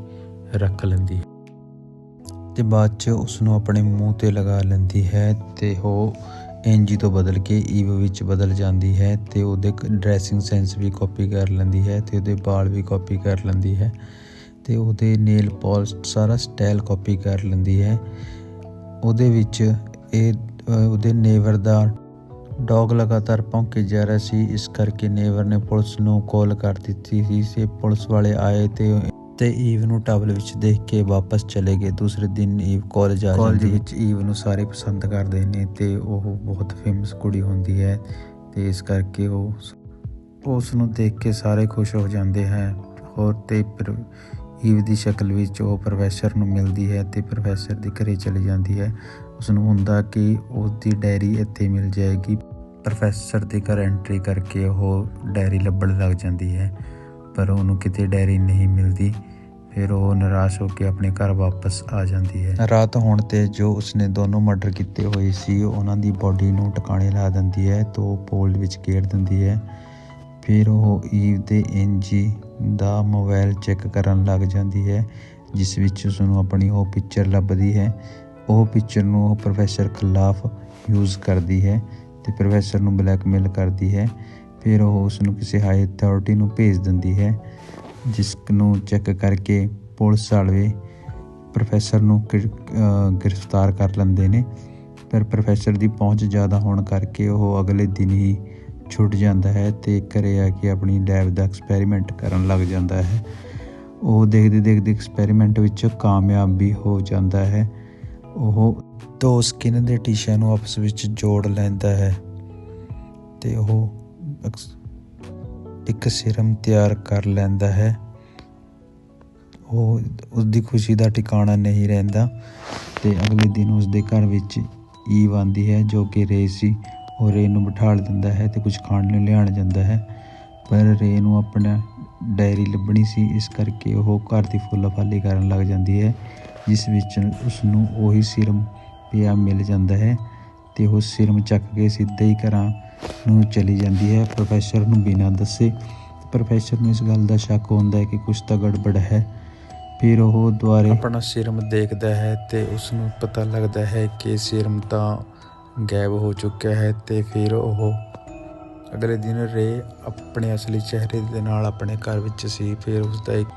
ਰੱਖ ਲੈਂਦੀ ਹੈ। ਤੇ ਬਾਅਦ 'ਚ ਉਸ ਨੂੰ ਆਪਣੇ ਮੂੰਹ ਤੇ ਲਗਾ ਲੈਂਦੀ ਹੈ ਤੇ ਉਹ ਇੰਜੀ ਤੋਂ ਬਦਲ ਕੇ ਈਵ ਵਿੱਚ ਬਦਲ ਜਾਂਦੀ ਹੈ ਤੇ ਉਹਦੇ ਡਰੈਸਿੰਗ ਸੈਂਸ ਵੀ ਕਾਪੀ ਕਰ ਲੈਂਦੀ ਹੈ ਤੇ ਉਹਦੇ ਵਾਲ ਵੀ ਕਾਪੀ ਕਰ ਲੈਂਦੀ ਹੈ। ਤੇ ਉਹਦੇ ਨੇਲ ਪਾਲਿਸ਼ ਸਾਰਾ ਸਟਾਈਲ ਕਾਪੀ ਕਰ ਲੈਂਦੀ ਹੈ। ਉਹਦੇ ਵਿੱਚ ਇਹ ਉਹਦੇ ਨੇਵਰ ਦਾ ਡੌਗ ਲਗਾਤਾਰ ਭੌਂਕੇ ਜਾ ਰਿਹਾ ਸੀ। ਇਸ ਕਰਕੇ ਨੇਵਰ ਨੇ ਪੁਲਿਸ ਨੂੰ ਕਾਲ ਕਰ ਦਿੱਤੀ ਸੀ। ਤੇ ਪੁਲਿਸ ਵਾਲੇ ਆਏ ਤੇ ਤੇ ਈਵ ਨੂੰ ਟਾਵਲ ਵਿੱਚ ਦੇਖ ਕੇ ਵਾਪਸ ਚਲੇ ਗਏ। ਦੂਸਰੇ ਦਿਨ ਈਵ ਕਾਲਜ ਆ ਜਾਂਦੀ ਹੈ ਵਿੱਚ ਈਵ ਨੂੰ ਸਾਰੇ ਪਸੰਦ ਕਰਦੇ ਨੇ ਤੇ ਉਹ ਬਹੁਤ ਫੇਮਸ ਕੁੜੀ ਹੁੰਦੀ ਹੈ ਤੇ ਇਸ ਕਰਕੇ ਉਹ ਉਸ ਨੂੰ ਦੇਖ ਕੇ ਸਾਰੇ ਖੁਸ਼ ਹੋ ਜਾਂਦੇ ਹੈ। ਹੋਰ ਤੇ ਹੀਵ ਦੀ ਸ਼ਕਲ ਵਿੱਚ ਉਹ ਪ੍ਰੋਫੈਸਰ ਨੂੰ ਮਿਲਦੀ ਹੈ ਤੇ ਪ੍ਰੋਫੈਸਰ ਦੇ ਘਰੇ ਚਲੀ ਜਾਂਦੀ ਹੈ। ਉਸ ਨੂੰ ਹੁੰਦਾ ਕਿ ਉਹਦੀ ਡਾਇਰੀ ਇੱਥੇ ਮਿਲ ਜਾਏਗੀ। ਪ੍ਰੋਫੈਸਰ ਦੇ ਘਰ ਐਂਟਰੀ ਕਰਕੇ ਉਹ ਡਾਇਰੀ ਲੱਭਣ ਲੱਗ ਜਾਂਦੀ ਹੈ, ਪਰ ਉਹਨੂੰ ਕਿਤੇ ਡਾਇਰੀ ਨਹੀਂ ਮਿਲਦੀ। ਫਿਰ ਉਹ ਨਿਰਾਸ਼ ਹੋ ਕੇ ਆਪਣੇ ਘਰ ਵਾਪਸ ਆ ਜਾਂਦੀ ਹੈ। ਰਾਤ ਹੋਣ ਤੇ ਜੋ ਉਸਨੇ ਦੋਨੋਂ ਮਰਡਰ ਕੀਤੇ ਹੋਏ ਸੀ, ਉਹਨਾਂ ਦੀ ਬਾਡੀ ਨੂੰ ਟਿਕਾਣੇ ਲਾ ਦਿੰਦੀ ਹੈ ਤੇ ਉਹ ਪੋਲ ਵਿੱਚ ਘੇਰ ਦਿੰਦੀ ਹੈ। ਫਿਰ ਉਹ ਈਵ ਦੇ ਐਨਜੀ ਦਾ ਮੋਬਾਈਲ ਚੈੱਕ ਕਰਨ ਲੱਗ ਜਾਂਦੀ ਹੈ, ਜਿਸ ਵਿੱਚ ਉਸ ਨੂੰ ਆਪਣੀ ਉਹ ਪਿਕਚਰ ਲੱਭਦੀ ਹੈ। ਉਹ ਪਿਕਚਰ ਨੂੰ ਉਹ ਪ੍ਰੋਫੈਸਰ ਖਿਲਾਫ ਯੂਜ਼ ਕਰਦੀ ਹੈ ਤੇ ਪ੍ਰੋਫੈਸਰ ਨੂੰ ਬਲੈਕਮੇਲ ਕਰਦੀ ਹੈ। ਫਿਰ ਉਹ ਉਸ ਨੂੰ ਕਿਸੇ ਹਾਈ ਅਥਾਰਟੀ ਨੂੰ ਭੇਜ ਦਿੰਦੀ ਹੈ, ਜਿਸ ਨੂੰ ਚੈੱਕ ਕਰਕੇ ਪੁਲਿਸ ਵਾਲੇ ਪ੍ਰੋਫੈਸਰ ਨੂੰ ਗਿਰ- ਗ੍ਰਿਫਤਾਰ ਕਰ ਲੈਂਦੇ ਨੇ। ਪਰ ਪ੍ਰੋਫੈਸਰ ਦੀ ਪਹੁੰਚ ਜ਼ਿਆਦਾ ਹੋਣ ਕਰਕੇ ਉਹ ਅਗਲੇ ਦਿਨ ਹੀ ਛੁੱਟ ਜਾਂਦਾ ਹੈ ਤੇ ਘਰੇ ਆ ਕੇ ਆਪਣੀ ਲੈਬ ਦਾ ਐਕਸਪੈਰੀਮੈਂਟ ਕਰਨ ਲੱਗ ਜਾਂਦਾ ਹੈ। ਉਹ ਦੇਖਦੇ ਦੇਖਦੇ ਐਕਸਪੈਰੀਮੈਂਟ ਵਿੱਚ ਕਾਮਯਾਬ ਵੀ ਹੋ ਜਾਂਦਾ ਹੈ। ਉਹ ਦੋ ਸਕਿਨ ਦੇ ਟੀਸ਼ਿਆਂ ਨੂੰ ਆਪਸ ਵਿੱਚ ਜੋੜ ਲੈਂਦਾ ਹੈ ਤੇ ਉਹ ਅਕਸ- ਇੱਕ ਸਿਰਮ ਤਿਆਰ ਕਰ ਲੈਂਦਾ ਹੈ। ਉਹ ਉਸਦੀ ਖੁਸ਼ੀ ਦਾ ਟਿਕਾਣਾ ਨਹੀਂ ਰਹਿੰਦਾ ਤੇ ਅਗਲੇ ਦਿਨ ਉਸਦੇ ਘਰ ਵਿੱਚ ਈਵ ਆਉਂਦੀ ਹੈ ਜੋ ਕਿ ਰੇ ਸੀ ਉਹ ਰੇ ਨੂੰ ਬਿਠਾਲ ਦਿੰਦਾ ਹੈ ਤੇ ਕੁਝ ਖਾਣ ਨੂੰ ਲਿਆਉਣ ਜਾਂਦਾ ਹੈ। ਪਰ ਰੇ ਨੂੰ ਆਪਣਾ ਡਾਇਰੀ ਲੱਭਣੀ ਸੀ, ਇਸ ਕਰਕੇ ਉਹ ਘਰ ਦੀ ਫੁੱਲ-ਫਾਲੀ ਕਰਨ ਲੱਗ ਜਾਂਦੀ ਹੈ, ਜਿਸ ਵਿੱਚ ਉਸ ਨੂੰ ਉਹੀ ਸਿਰਮ ਪਿਆ ਮਿਲ ਜਾਂਦਾ ਹੈ ਤੇ ਉਹ ਸਿਰਮ ਚੱਕ ਕੇ ਸਿੱਧੇ ਹੀ ਘਰਾਂ ਨੂੰ ਚਲੀ ਜਾਂਦੀ ਹੈ। ਪ੍ਰੋਫੈਸਰ ਨੂੰ ਬਿਨਾਂ ਦੱਸੇ। ਪ੍ਰੋਫੈਸਰ ਨੂੰ ਇਸ ਗੱਲ ਦਾ ਸ਼ੱਕ ਹੁੰਦਾ ਹੈ ਕਿ ਕੁਝ ਤਾਂ ਗੜਬੜ ਹੈ। ਫਿਰ ਉਹ ਦੁਆਰੇ ਆਪਣਾ ਸਿਰਮ ਦੇਖਦਾ ਹੈ ਤੇ ਉਸ ਨੂੰ ਪਤਾ ਲੱਗਦਾ ਹੈ ਕਿ ਸਿਰਮ ਤਾਂ ਗਾਇਬ ਹੋ ਚੁੱਕਿਆ ਹੈ ਤੇ ਫਿਰ ਉਹ ਅਗਲੇ ਦਿਨ ਰੇ ਆਪਣੇ ਅਸਲੀ ਚਿਹਰੇ ਦੇ ਨਾਲ ਆਪਣੇ ਘਰ ਵਿੱਚ ਸੀ। ਫਿਰ ਉਸ ਦਾ ਇੱਕ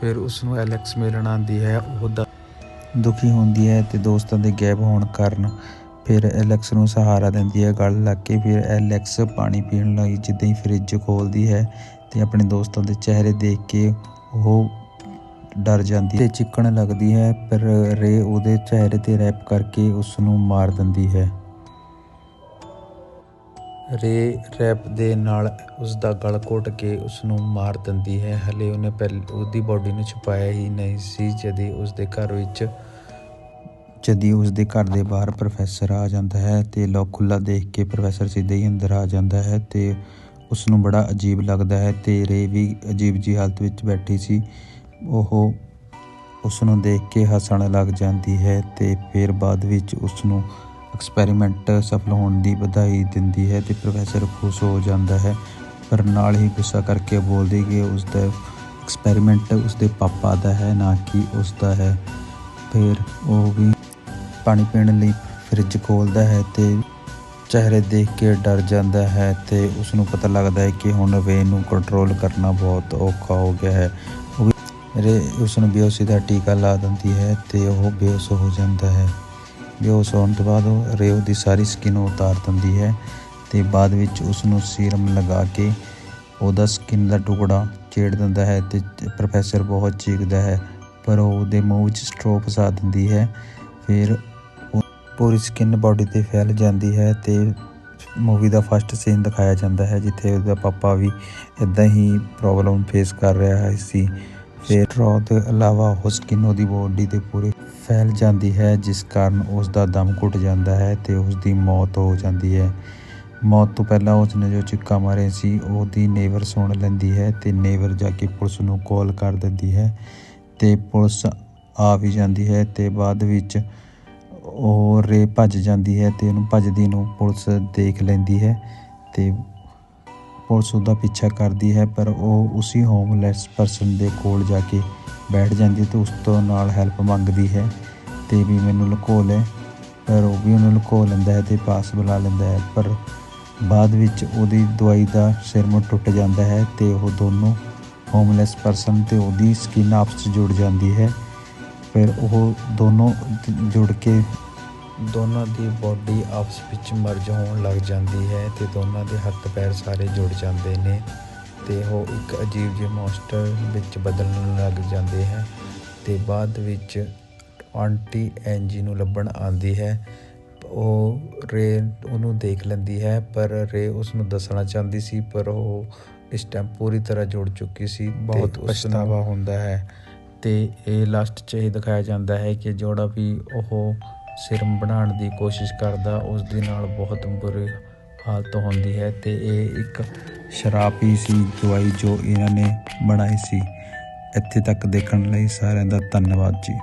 ਫਿਰ ਉਸ ਨੂੰ ਐਲੈਕਸ ਮਿਲਣ ਆਉਂਦੀ ਹੈ। ਉਹ ਦਾ ਦੁਖੀ ਹੁੰਦੀ ਹੈ ਤੇ ਦੋਸਤਾਂ ਦੇ ਗਾਇਬ ਹੋਣ ਕਾਰਨ ਫਿਰ ਐਲੈਕਸ ਨੂੰ ਸਹਾਰਾ ਦਿੰਦੀ ਹੈ। ਗਲ ਲੱਗ ਕੇ ਫਿਰ ਐਲੈਕਸ ਪਾਣੀ ਪੀਣ ਲਈ ਜਿੱਦਾਂ ਹੀ ਫ੍ਰਿਜ ਖੋਲਦੀ ਹੈ ਤੇ ਆਪਣੇ ਦੋਸਤਾਂ ਦੇ ਚਿਹਰੇ ਦੇਖ ਕੇ ਉਹ ਡਰ ਜਾਂਦੀ ਹੈ ਤੇ ਚਿੱਕਣ ਲੱਗਦੀ ਹੈ। ਪਰ ਰੇ ਉਹਦੇ ਚਿਹਰੇ ਤੇ ਰੈਪ ਕਰਕੇ ਉਸ ਨੂੰ ਮਾਰ ਦਿੰਦੀ ਹੈ। ਰੇ ਰੈਪ ਦੇ ਨਾਲ ਉਸ ਦਾ ਗਲ ਘੋਟ ਕੇ ਉਸ ਨੂੰ ਮਾਰ ਦਿੰਦੀ ਹੈ। ਹਲੇ ਉਹਨੇ ਪਹਿਲ, ਉਹਦੀ ਬਾਡੀ ਨੂੰ ਛੁਪਾਇਆ ਹੀ ਨਹੀਂ ਸੀ ਜਦੀ ਉਸ ਦੇ ਘਰ ਵਿੱਚ, ਜਦੀ ਉਸ ਦੇ ਘਰ ਦੇ ਬਾਹਰ ਪ੍ਰੋਫੈਸਰ ਆ ਜਾਂਦਾ ਹੈ ਤੇ ਲੋਕ ਖੁੱਲਾ ਦੇਖ ਕੇ ਪ੍ਰੋਫੈਸਰ ਸਿੱਧੇ ਹੀ ਅੰਦਰ ਆ ਜਾਂਦਾ ਹੈ ਤੇ ਉਸ ਨੂੰ ਬੜਾ ਅਜੀਬ ਲੱਗਦਾ ਹੈ। ਤੇ ਰੇ ਵੀ ਅਜੀਬ ਜੀ ਹਾਲਤ ਵਿੱਚ ਬੈਠੀ ਸੀ। ਉਹ ਉਸ ਨੂੰ ਦੇਖ ਕੇ ਹੱਸਣ ਲੱਗ ਜਾਂਦੀ ਹੈ ਤੇ ਫਿਰ ਬਾਅਦ ਵਿੱਚ ਉਸ ਨੂੰ ਐਕਸਪੈਰੀਮੈਂਟ ਸਫਲ ਹੋਣ ਦੀ ਵਧਾਈ ਦਿੰਦੀ ਹੈ ਤੇ ਪ੍ਰੋਫੈਸਰ ਖੁਸ਼ ਹੋ ਜਾਂਦਾ ਹੈ, ਪਰ ਨਾਲ ਹੀ ਗੁੱਸਾ ਕਰਕੇ ਬੋਲਦੀ ਕਿ ਉਸ ਦਾ ਐਕਸਪੈਰੀਮੈਂਟ ਉਸ ਦੇ ਪਾਪਾ ਦਾ ਹੈ, ਨਾ ਕਿ ਉਸ ਦਾ ਹੈ। ਫਿਰ ਉਹ ਵੀ ਪਾਣੀ ਪੀਣ ਲਈ ਫ੍ਰਿਜ ਖੋਲਦਾ ਹੈ ਤੇ ਚਿਹਰੇ ਦੇਖ ਕੇ ਡਰ ਜਾਂਦਾ ਹੈ ਤੇ ਉਸ ਨੂੰ ਪਤਾ ਲੱਗਦਾ ਹੈ ਕਿ ਹੁਣ ਵੇ ਨੂੰ ਕੰਟਰੋਲ ਕਰਨਾ ਬਹੁਤ ਔਖਾ ਹੋ ਗਿਆ ਹੈ। ਉਹ ਵੀ ਉਸ ਨੂੰ ਬੇਹੋਸ਼ੀ ਦਾ ਟੀਕਾ ਲਾ ਦਿੰਦੀ ਹੈ ਤੇ ਉਹ ਬੇਹੋਸ਼ ਹੋ ਜਾਂਦਾ ਹੈ। ਬੇਹੋਸ਼ ਹੋਣ ਤੋਂ ਬਾਅਦ ਉਹ ਰੇ ਦੀ ਸਾਰੀ ਸਕਿਨ ਉਤਾਰ ਦਿੰਦੀ ਹੈ ਅਤੇ ਬਾਅਦ ਵਿੱਚ ਉਸ ਨੂੰ ਸੀਰਮ ਲਗਾ ਕੇ ਉਹਦਾ ਸਕਿਨ ਦਾ ਟੁਕੜਾ ਛੇੜ ਦਿੰਦਾ ਹੈ ਅਤੇ ਪ੍ਰੋਫੈਸਰ ਬਹੁਤ ਚੀਕਦਾ ਹੈ, ਪਰ ਉਹ ਉਹਦੇ ਮੂੰਹ ਵਿੱਚ ਸਟ੍ਰੋ ਫਸਾ ਦਿੰਦੀ ਹੈ। ਫਿਰ ਉਹ ਪੂਰੀ ਸਕਿਨ ਬਾਡੀ ਤੇ ਫੈਲ ਜਾਂਦੀ ਹੈ ਤੇ ਮੂਵੀ ਦਾ ਫਸਟ ਸੀਨ ਦਿਖਾਇਆ ਜਾਂਦਾ ਹੈ, ਜਿੱਥੇ ਉਹਦਾ ਪਾਪਾ ਵੀ ਇਦਾਂ ਹੀ ਪ੍ਰੋਬਲਮ ਫੇਸ ਕਰ ਰਿਹਾ ਸੀ। ਫਿਰ ਸਟ੍ਰੋ ਤੋਂ ਇਲਾਵਾ ਉਹ ਸਕਿਨ ਉਹਦੀ ਬੋਡੀ ਤੇ ਪੂਰੀ ਫੈਲ ਜਾਂਦੀ ਹੈ, ਜਿਸ ਕਾਰਨ ਉਸ ਦਾ ਦਮ ਘੁੱਟ ਜਾਂਦਾ ਹੈ ਤੇ ਉਸ ਦੀ ਮੌਤ ਹੋ ਜਾਂਦੀ ਹੈ। ਮੌਤ ਤੋਂ ਪਹਿਲਾਂ ਉਸ ਨੇ ਜੋ ਚਿੱਕਾ ਮਾਰੇ ਸੀ, ਉਹਦੀ ਨੇਵਰ ਸੁਣ ਲੈਂਦੀ ਹੈ ਤੇ ਨੇਵਰ ਜਾ ਕੇ ਪੁਲਿਸ ਨੂੰ ਕਾਲ ਕਰ ਦਿੰਦੀ ਹੈ ਤੇ ਪੁਲਿਸ ਆ ਵੀ ਜਾਂਦੀ ਹੈ ਤੇ ਬਾਅਦ ਵਿੱਚ ਉਹ ਰੇ ਭੱਜ ਜਾਂਦੀ ਹੈ ਤੇ ਉਹਨੂੰ ਭੱਜਦੀ ਨੂੰ ਪੁਲਿਸ ਦੇਖ ਲੈਂਦੀ ਹੈ ਤੇ ਪੁਲਿਸ ਉਹਦਾ ਪਿੱਛਾ ਕਰਦੀ ਹੈ, ਪਰ ਉਹ ਉਸੇ ਹੋਮਲੈਸ ਪਰਸਨ ਦੇ ਕੋਲ ਜਾ ਕੇ ਬੈਠ ਜਾਂਦੀ ਤੇ ਉਸ ਤੋਂ ਨਾਲ ਹੈਲਪ ਮੰਗਦੀ ਹੈ ਤੇ ਵੀ ਮੈਨੂੰ ਲੁਕੋ ਲੈ। ਪਰ ਉਹ ਵੀ ਉਹਨੂੰ ਲੁਕੋ ਲੈਂਦਾ ਹੈ ਤੇ ਪਾਸ ਬੁਲਾ ਲੈਂਦਾ ਹੈ, ਪਰ ਬਾਅਦ ਵਿੱਚ ਉਹਦੀ ਦਵਾਈ ਦਾ ਸਿਰਮ ਟੁੱਟ ਜਾਂਦਾ ਹੈ ਤੇ ਉਹ ਦੋਨੋਂ ਹੋਮਲੈਸ ਪਰਸਨ ਤੇ ਉਹਦੀ ਸਕਿਨ ਆਪਸ 'ਚ ਜੁੜ ਜਾਂਦੀ ਹੈ। ਫਿਰ ਉਹ ਦੋਨੋਂ ਜੁੜ ਕੇ ਦੋਨਾਂ ਦੀ ਬਾਡੀ ਆਪਸ ਵਿੱਚ ਮਰਜ ਹੋਣ ਲੱਗ ਜਾਂਦੀ ਹੈ ਤੇ ਦੋਨਾਂ ਦੇ ਹੱਥ ਪੈਰ ਸਾਰੇ ਜੁੜ ਜਾਂਦੇ ਨੇ ਤੇ ਉਹ ਇੱਕ ਅਜੀਬ ਜਿਹੇ ਮੌਨਸਟਰ ਵਿੱਚ ਬਦਲਣ ਲੱਗ ਜਾਂਦੇ ਹੈ ਤੇ ਬਾਅਦ ਵਿੱਚ ਆਂਟੀ ਐਂਜੀ ਨੂੰ ਲੱਭਣ ਆਂਦੀ ਹੈ। ਉਹ ਰੇ ਉਹਨੂੰ ਦੇਖ ਲੈਂਦੀ ਹੈ ਪਰ ਰੇ ਉਸ ਨੂੰ ਦੱਸਣਾ ਚਾਹੁੰਦੀ ਸੀ ਪਰ ਉਹ ਇਸ ਟਾਈਮ ਪੂਰੀ ਤਰ੍ਹਾਂ ਜੁੜ ਚੁੱਕੀ ਸੀ ਬਹੁਤ ਪਛਤਾਵਾ ਹੁੰਦਾ ਹੈ। ਤੇ ਇਹ ਲਾਸਟ 'ਚ ਇਹ ਦਿਖਾਇਆ ਜਾਂਦਾ ਹੈ ਕਿ ਜਿਹੜਾ ਵੀ ਉਹ ਸਿਰਮ ਬਣਾਉਣ ਦੀ ਕੋਸ਼ਿਸ਼ ਕਰਦਾ, ਉਸ ਦੇ ਨਾਲ ਬਹੁਤ ਬੁਰੀ ਹਾਲਤ ਹੁੰਦੀ ਹੈ ਤੇ ਇਹ ਇੱਕ ਸ਼ਰਾਬ ਹੀ ਸੀ ਦਵਾਈ ਜੋ ਇਹਨਾਂ ਨੇ ਬਣਾਈ ਸੀ। ਇੱਥੇ ਤੱਕ ਦੇਖਣ ਲਈ ਸਾਰਿਆਂ ਦਾ ਧੰਨਵਾਦ ਜੀ।